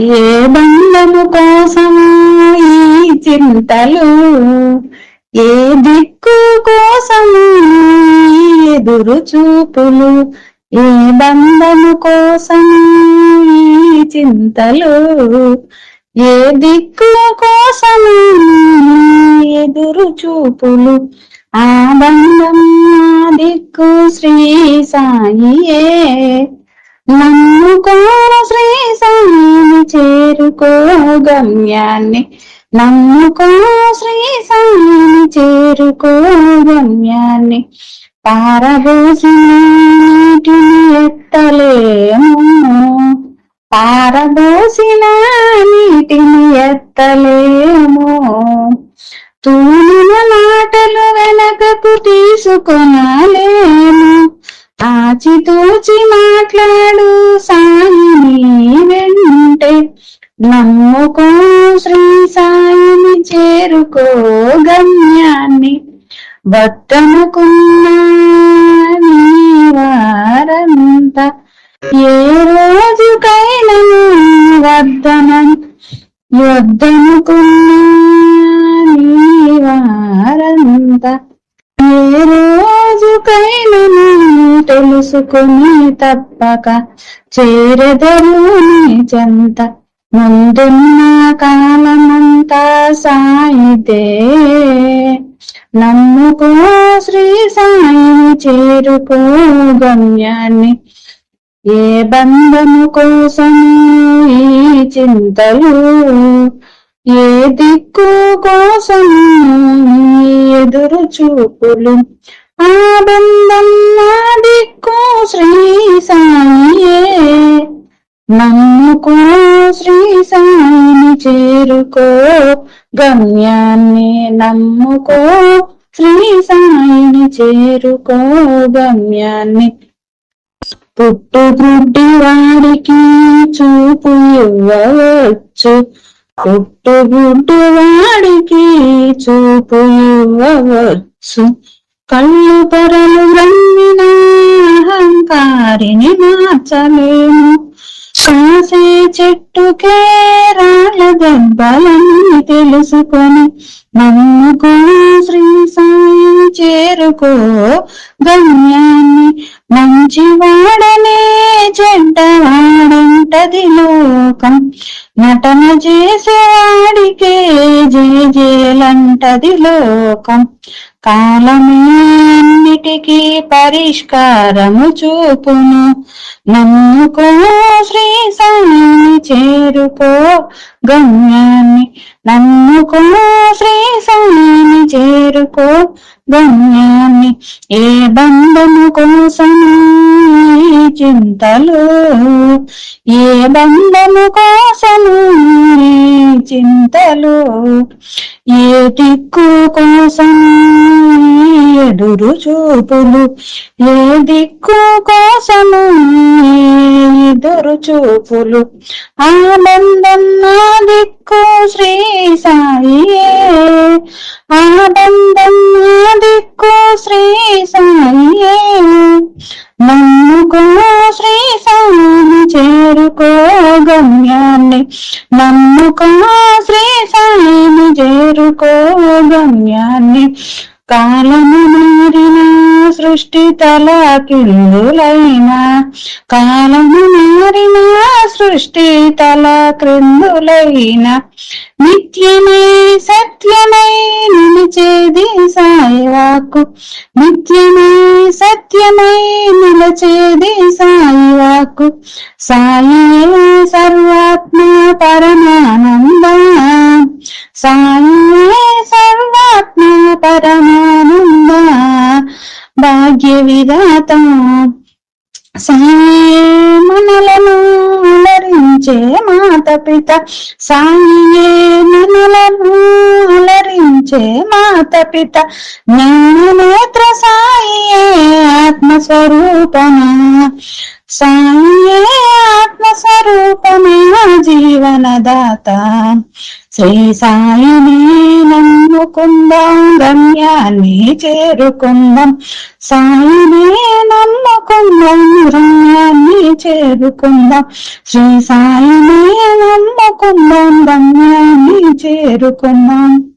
ఏ బంధము కోసము ఈ చింతలు? ఏ దిక్కు కోసము ఈ ఎదురు చూపులు? ఏ బంధము కోసము ఈ చింతలు? ఏ దిక్కు కోసము ఎదురు చూపులు? ఆ బంధం దిక్కు శ్రీ సాయియే. నమ్ముకో గమ్యాన్ని నమ్ముకో శ్రీ సాయిని చేరుకో గమ్యాన్ని పారబోసి నీటిని ఎత్తలేము పారబోసిన నీటిని ఎత్తలేము. తూలిన మాటలు వెనకకు తీసుకొనలేము ఆచితూచి మాట్లాడు నమ్ముకో శ్రీ సాయిని చేరుకో గమ్యాన్ని. వద్దనుకున్నా వారంతా ఏ రోజుకైనా వద్దన వద్దనుకున్నా వారంతా ఏ రోజుకైనా తెలుసుకుని తప్పక చేరదరు నీ చెంత. ముందున్న కాలమంతా సాయితే నమ్ముకో శ్రీ సాయిని చేరుకో గమ్యాన్ని. ఏ బంధము కోసం ఈ చింతలు ఏ దిక్కు కోసం ఎదురు చూపులు. ఆ బంధం నా దిక్కు శ్రీ సాయియే. నమ్ముకో శ్రీ సాయిని చేరుకో గమ్యాన్ని నమ్ముకో. శ్రీ సాయిని చేరుకో గమ్యాన్ని పుట్టు గుడ్డి వాడికి చూపు ఇవ్వవచ్చు. పుట్టు గుడ్డి వాడికి చూపు ఇవ్వవచ్చు. కళ్ళు పొరలు రమ్మిన అహంకారిని మార్చలేము. శ్వాసే చెట్టుకే రాళ్ళ దెబ్బలన్నీ తెలుసుకొని నమ్ముకో శ్రీ సాయి చేరుకో. గమ్యాన్ని మంచివాడనే చెడ్డవాడంటది లోకం. నటన చేసేవాడికే జేజేలంటది లోకం. కాలమే అన్నిటికీ పరిష్కారము చూపును. నమ్ముకో శ్రీ సాయిని చేరుకో గమ్యాన్ని. నమ్ముకో శ్రీ సాయిని చేరుకో గమ్యాన్ని. ఏ బంధము కోసం చింతలు? ఏ బంధము కోసము చింతలు? ఏ దిక్కు కోసం ఎదురు చూపులు ఏ దిక్కు కోసము ఈ ఎదురు చూపులు ఆనందం నా దిక్కు శ్రీ సాయి. ఆనందం నా దిక్కు శ్రీ సాయి. నమ్ముకో శ్రీ సాయి చేరుకో గమ్యాన్ని. నమ్ముకో శ్రీ సాయిని చేరుకో గమ్యాన్ని. కాలము మారిన సృష్టి తల కిందులైన కాలము మారిన సృష్టి తల క్రిందులైన నిత్యమే సత్యమై నిలిచేది సాయివాకు నిత్యమే సత్యమై నిలిచేది సాయివాకు సాయి సర్వాత్మ పరమానంద సాయి విధాత. సాయే మనలను అలరించే మాత పిత. సాయే అలరించే మాత పిత జ్ఞాననేత్ర సాయే ఆత్మస్వరూపమా? సాయే ఆత్మస్వరూపమా జీవనదాత? శ్రీ సాయిని నమ్ముకుందాం గమ్యాన్ని చేరుకుందాం. సాయిని నమ్ముకుందాం గమ్యాన్ని చేరుకుందాం. శ్రీ సాయిని నమ్ముకుందాం గమ్యాన్ని చేరుకుందాం.